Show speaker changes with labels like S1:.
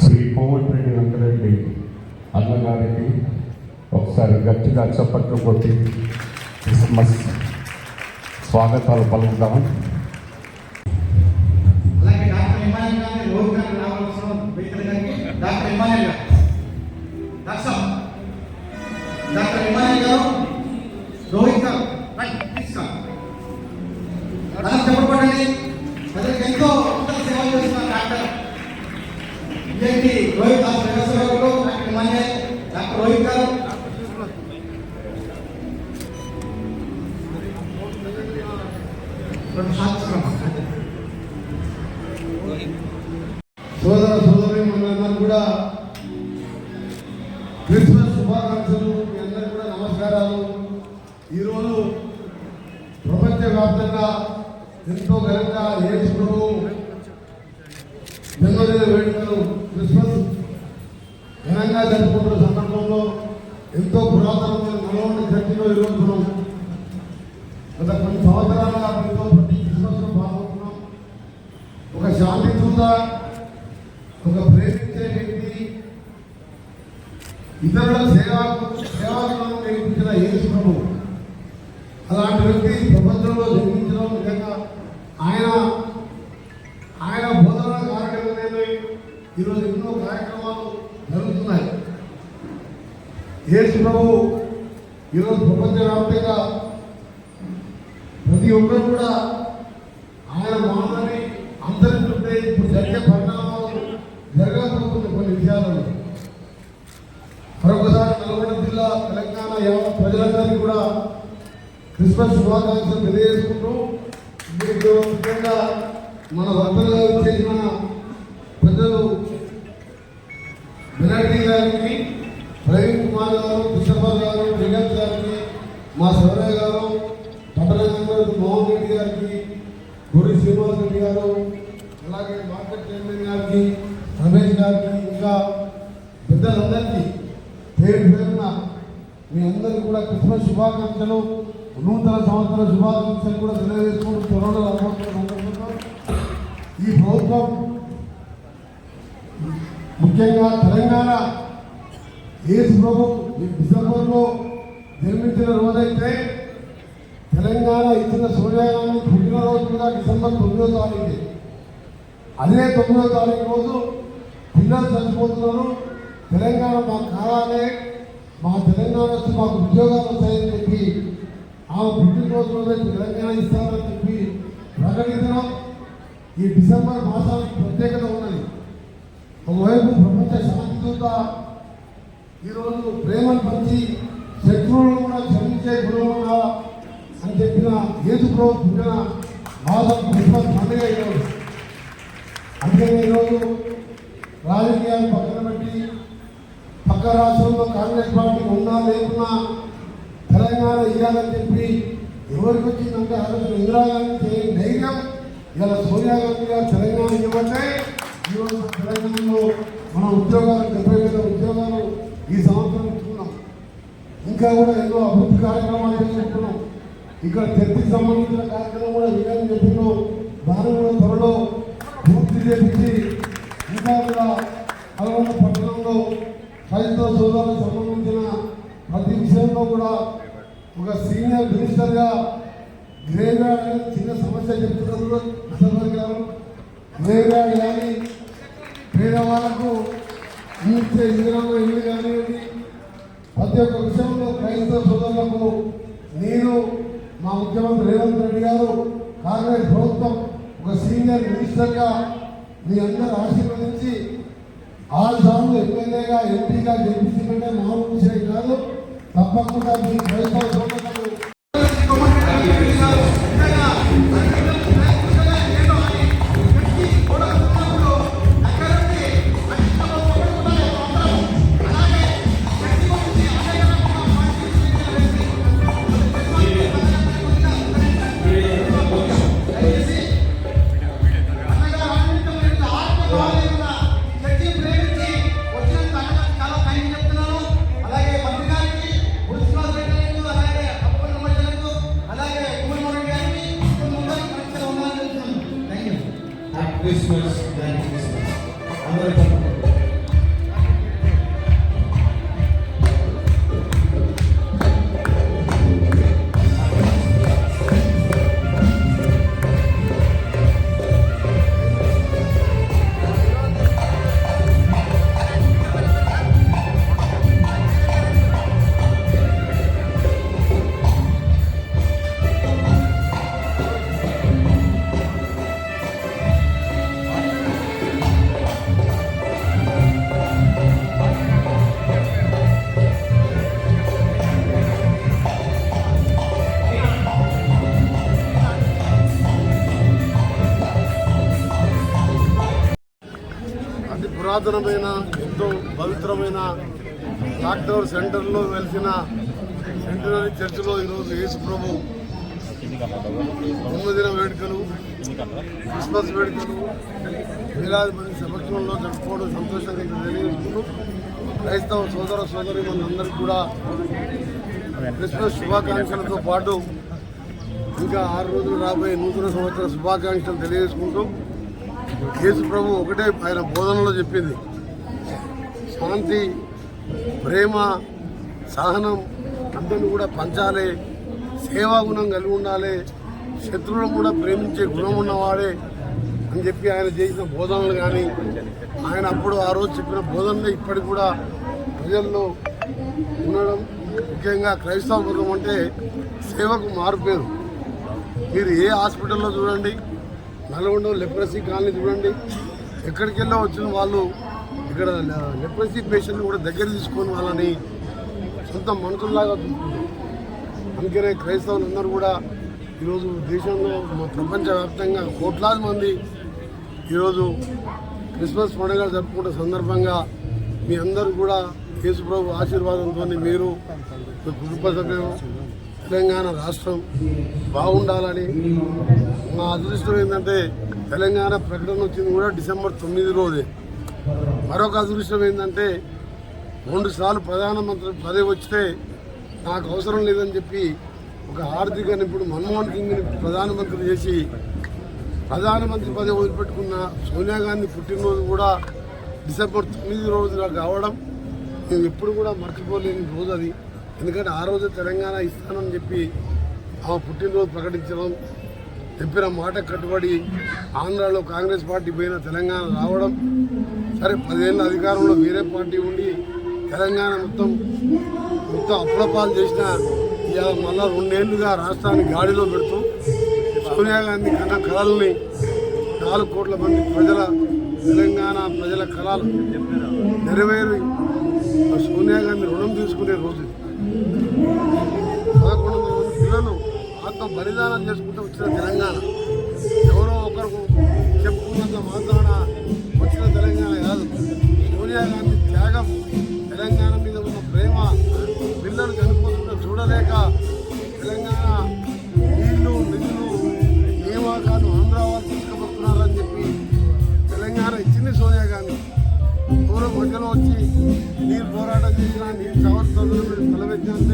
S1: శ్రీ కోమటిరెడ్డి వెంకటరెడ్డి అన్నగారికి ఒకసారి గట్టిగా చప్పట్లు కొట్టి క్రిస్మస్ స్వాగతాలు పలుకుతాం
S2: అలాగే డాక్టర్ డాక్టర్
S3: సోదర సోదరి మనందరూ కూడా క్రిస్మస్ శుభాకాంక్షలు మీ అందరికీ కూడా నమస్కారాలు. ఈరోజు ప్రపంచవ్యాప్తంగా ఎంతో ఘనంగా యేసు ప్రభు జన్మదిన వేడుకలు క్రిస్మస్ ఘనంగా జరుపుకుంటున్న సందర్భంలో ఎంతో పురాతనమైన నలవంటి చర్చిలో ఈరోజు మనం గత కొన్ని సంవత్సరాలుగా మనతో ప్రతి క్రిస్మస్లో పాల్గొంటున్నాం. ఒక శాంతి దూత ఒక ప్రేమించే వ్యక్తి ఇతరుల సేవా సేవాగుణం నేర్పించిన యేసు ప్రభు అలాంటి వ్యక్తి ప్రపంచంలో జన్మించడం నిజంగా ఆయన ఆయన బోధన కార్యక్రమం ఈరోజు ఎన్నో కార్యక్రమాలు యేసు ప్రభు ఈరోజు ప్రపంచవ్యాప్తంగా ప్రతి ఒక్కరు కూడా ఆయన మాటని అందరిస్తుంటే ఇప్పుడు జరిగే పరిణామాలు జరగబోతున్న కొన్ని విషయాలను మరొకసారి నల్గొండ జిల్లా తెలంగాణ యావత్ ప్రజలందరికీ కూడా క్రిస్మస్ శుభాకాంక్షలు తెలియజేసుకుంటూ మీకు ముఖ్యంగా మన వర్తలుగా చేసిన పెద్దలు బెనర్జీ గారికి కుమార్ గారు కృష్ణపాల్ గారు జగత్ గారికి మా శివరాయ్ గారు పట్టణ మెంబర్ మోహన్ రెడ్డి గారికి గురి శ్రీనివాస్ రెడ్డి గారు అలాగే మార్కెట్ చైర్మన్ గారికి రమేష్ గారికి ఇంకా పెద్దలందరికీ పేరు పేరున మీ అందరికీ కూడా క్రిస్మస్ శుభాకాంక్షలు నూతన సంవత్సర శుభాకాంక్షలు కూడా తెలియజేసుకుంటూ త్వరలో అనుకుంటున్నాం ఈ ప్రభుత్వం ముఖ్యంగా తెలంగాణ యేసు ప్రభు ఈ డిసెంబర్లో జన్మించిన రోజైతే తెలంగాణ ఇచ్చిన సూర్యగాంధీ పుట్టినరోజు కూడా డిసెంబర్ తొమ్మిదో తారీఖు. అదే తొమ్మిదో తారీఖు రోజు పిల్లలు చనిపోతున్నారు తెలంగాణ మాకు కావాలి మా తెలంగాణ వచ్చి మాకు ఉద్యోగాలు వస్తాయని చెప్పి ఆ పుట్టినరోజు తెలంగాణ ఇస్తామని చెప్పి ప్రకటించడం ఈ డిసెంబర్ మాసానికి ప్రత్యేకత ఉన్నది. ఒకవైపు ప్రపంచ శాంతి దూత ఈరోజు ప్రేమను పంచి శత్రువులను కూడా క్షమించే గుణమున్నా అని చెప్పిన యేసు ప్రభు పుట్టిన మాసం క్రిస్మస్ పండుగ ఈరోజు. అందుకే ఈరోజు రాజకీయాలు పక్కన పెట్టి పక్క రాష్ట్రంలో కాంగ్రెస్ పార్టీ ఉన్నా లేకున్నా తెలంగాణ ఇవ్వాలని చెప్పి ఎవరికి వచ్చిందంటే అసలు ఇందిరాగాంధీ చేయని ధైర్యం ఇలా సోనియా గాంధీ గారు తెలంగాణ ఇవ్వటే ఈరోజు తెలంగాణలో మన ఉద్యోగాలు డెబ్బై వేల ఉద్యోగాలు ఈ సంవత్సరం ఇచ్చుకున్నాం ఇంకా కూడా ఎన్నో అభివృద్ధి కార్యక్రమాలు చేసుకుంటున్నాం ఇక్కడ చర్చకి సంబంధించిన కార్యక్రమం కూడా విజయం చెప్పినాం దాన్ని కూడా త్వరలో పూర్తి చేపించి ఇంకా కూడా నల్గొండ పట్టణంలో క్రైస్తవ సోదరులకు సంబంధించిన ప్రతి విషయంలో కూడా ఒక సీనియర్ మినిస్టర్గా గ్రేవ్యార్డ్ అని చిన్న సమస్య చెప్తున్నారు అసలు గారు గ్రేవ్యార్డ్ కానీ పేదవాళ్ళకు జీవించే ఇందిరామ ఇల్లు కానివ్వండి. ప్రతి ఒక్క విషయంలో క్రైస్తవ సోదరులకు నేను మా ముఖ్యమంత్రి రేవంత్ రెడ్డి గారు కాంగ్రెస్ ప్రభుత్వం ఒక సీనియర్ మినిస్టర్గా మీ అందరూ ఆశీర్వదించి ఆరు సార్లు ఎమ్మెల్యేగా ఎంపీగా గెలిపించుకుంటే మామూలు విషయం కాదు. తప్పకుండా మీ క్రైస్తవ
S2: సోదరు ఉన్నారని చెప్తున్నాను థ్యాంక్ యూ
S4: క్రిస్మస్ క్రిస్మస్ అందరూ
S3: పురాతనమైన ఎంతో పవిత్రమైన డాక్టర్ సెంటర్లో వెలిసిన సెంటనరీ చర్చిలో ఈరోజు యేసు ప్రభు జన్మదిన వేడుకలు క్రిస్మస్ వేడుకలు వేలాది మంది సమక్షంలో జరుపుకోవడం సంతోషంగా తెలియజేసుకుంటూ క్రైస్తవ సోదర సోదరి మనందరికీ కూడా క్రిస్మస్ శుభాకాంక్షలతో పాటు ఇంకా ఆరు రోజులు రాబోయే నూతన సంవత్సర శుభాకాంక్షలు తెలియజేసుకుంటూ యేసు ప్రభు ఒకటే ఆయన బోధనలో చెప్పింది. శాంతి ప్రేమ సహనం అందరిని కూడా పంచాలి. సేవా గుణం కలిగి ఉండాలి. శత్రువులను కూడా ప్రేమించే గుణం ఉన్నవాడే అని చెప్పి ఆయన చేసిన బోధనలు కానీ ఆయన అప్పుడు ఆ రోజు చెప్పిన బోధనలే ఇప్పటికి కూడా ప్రజల్లో ఉండడం. ముఖ్యంగా క్రైస్తవ మతం అంటే సేవకు మారుపేరు మీరు ఏ హాస్పిటల్లో చూడండి నల్గొండ లెప్రసీ కాలనీ చూడండి. ఎక్కడికి వెళ్ళా వచ్చిన వాళ్ళు ఇక్కడ లెప్రసీ పేషెంట్ని కూడా దగ్గర తీసుకొని వాళ్ళని సొంత మనుషుల్లాగా చూసుకుంటారు. అందుకనే క్రైస్తవులందరూ కూడా ఈరోజు దేశంలో ప్రపంచవ్యాప్తంగా కోట్లాది మంది ఈరోజు క్రిస్మస్ పండుగ జరుపుకునే సందర్భంగా మీ అందరూ కూడా యేసుప్రభు ఆశీర్వాదంతో మీరు మీ కుటుంబ సభ్యులు తెలంగాణ రాష్ట్రం బాగుండాలని మా అదృష్టం ఏంటంటే తెలంగాణ ప్రకటన వచ్చింది కూడా డిసెంబర్ తొమ్మిది రోజే. మరొక అదృష్టం ఏంటంటే రెండు సార్లు ప్రధానమంత్రి పదవి వచ్చితే నాకు అవసరం లేదని చెప్పి ఒక ఆర్థిక నిపుణుడు మన్మోహన్ సింగ్ని ప్రధానమంత్రి చేసి ప్రధానమంత్రి పదవి వదిలిపెట్టుకున్న సోనియా గాంధీ పుట్టినరోజు కూడా డిసెంబర్ తొమ్మిది రోజున కావడం మేము ఎప్పుడు కూడా మర్చిపోలేని రోజు అది. ఎందుకంటే ఆ రోజు తెలంగాణ ఇస్తానని చెప్పి ఆమె పుట్టినరోజు ప్రకటించడం చెప్పిన మాట కట్టుబడి ఆంధ్రాలో కాంగ్రెస్ పార్టీ పోయిన తెలంగాణ రావడం సరే పదేళ్ళ అధికారంలో వేరే పార్టీ ఉండి తెలంగాణ మొత్తం మొత్తం అప్పులపాలు చేసిన ఇవాళ మళ్ళా రెండేళ్ళుగా రాష్ట్రాన్ని గాడిలో పెడుతూ సోనియా గాంధీ కన్న కళల్ని నాలుగు కోట్ల మంది ప్రజల తెలంగాణ ప్రజల కళలు నెరవేరి సోనియా గాంధీ రుణం తీసుకునే రోజు పదకొండు మంది పిల్లలు ఆత్మ బలిదానం చేసుకుంటూ వచ్చిన తెలంగాణ. ఎవరో ఒకరు చెప్పుకున్నంత మాత్రాన వచ్చిన తెలంగాణ కాదు. సోనియా గాంధీ త్యాగం తెలంగాణ మీద ఉన్న ప్రేమ పిల్లలు చనిపోతుంటే చూడలేక తెలంగాణ నీళ్ళు నిధులు నియామకాలు ఆంధ్ర వాళ్ళు తీసుకుపోతున్నారని చెప్పి తెలంగాణ ఇచ్చింది సోనియా గాంధీ. ఎవరో మధ్యలో వచ్చి నీరు పోరాటం చేసినా నీరు জন্য